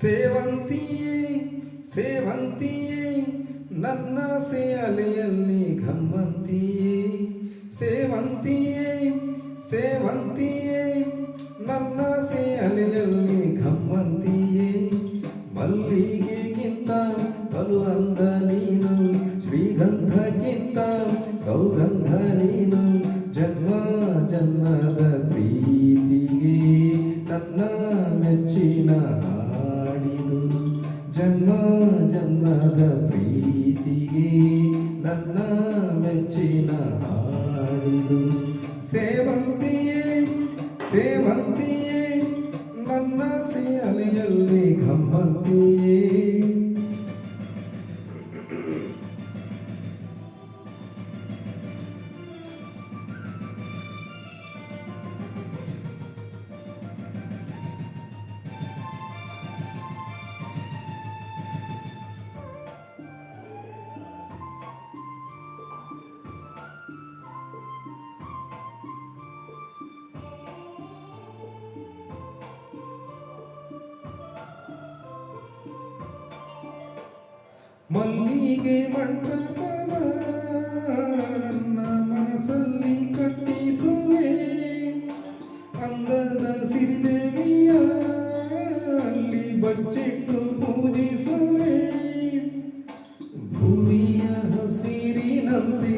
ಸೇವಂತಿಯೇ ಸೇವಂತಿಯೇ, ನನ್ನ ಸೇಲೆಯಲ್ಲಿ ಘಮ್ಮಂತಿಯೇ. ಸೇವಂತಿಯೇ ಸೇವಂತಿಯೇ, ನನ್ನ ಸೇಲೆಯಲ್ಲಿ ಘಮ್ಮಂತಿಯೇ. ಮಲ್ಲಿಗೆಗಿಂತ ಬಲು ಅಂದ ನೀನು, ಶ್ರೀಗಂಧಕ್ಕಿಂತ ಸೌಗಂಧ ಜನ್ಮ ಜನ್ಮದ ಪ್ರೀತಿಗೆ ನನ್ನ ಮೆಚ್ಚಿನ ಹಾಡಿದು ಸೇವಂತಿಯೇ ಸೇವಂತಿಯೇ. ಮಲ್ಲಿಗೆ ಮಂಟಪವ ನನ್ನ ಮನಸ್ಸಲ್ಲಿ ಕಟ್ಟಿಸುವೆ. ಅಂದದ ಸಿರಿದೇವಿಯ ಅಲ್ಲಿ ಬಚ್ಚಿಟ್ಟು ಪೂಜಿಸುವೆ. ಭೂಮಿಯ ಹಸಿರಿನಂತೆ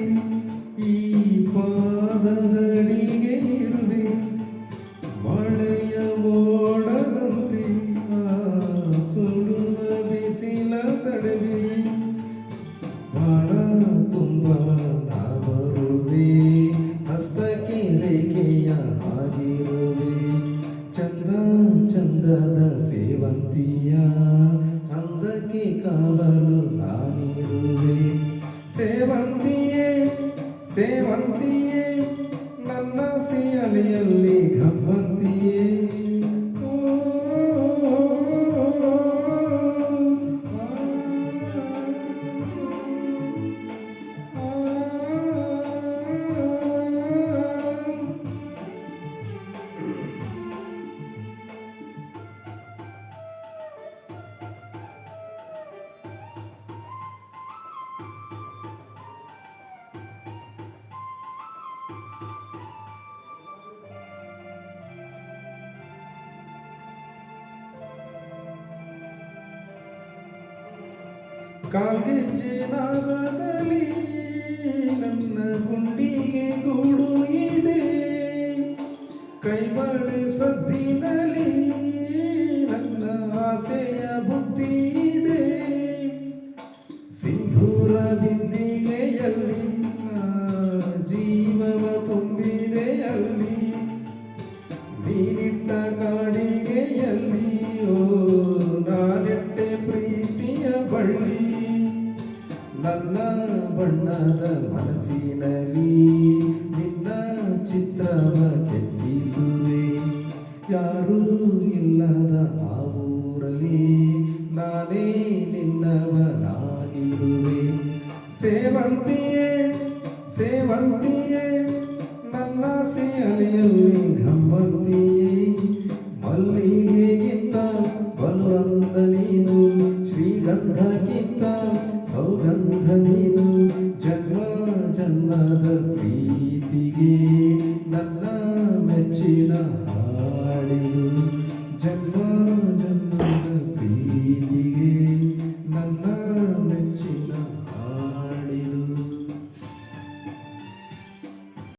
ಸೇವಂತಿಯ? ಅಂದಕ್ಕೆ ಕಾವಲು ನಾನಿರುವೆ. ಸೇವಂತಿಯೇ ಸೇವಂತಿಯೇ. ಕಾಲ್ಗೆಜ್ಜೆನಾದದಲ್ಲಿ ನನ್ನ ಗುಂಡಿಗೆ ಗೂಡು ಇದೆ. ಕೈಬಳೆ ಸದ್ದಿನಲ್ಲಿ ಬಣ್ಣದ ಮನಸ್ಸಿನಲ್ಲಿ ನಿನ್ನ ಚಿತ್ರವ ಕೆತ್ತಿಸುವೆ ಯಾರೂ ಇಲ್ಲದ ಆ ಊರಲ್ಲಿ ನಾನೇ ನಿನ್ನವನಾಗಿರುವೆ ಸೇವಂತಿಯೇ ಸೇವಂತಿಯೇ ಜನ್ಮದ ಪ್ರೀತಿಗೆ ನನ್ನ ಮೆಚ್ಚಿನ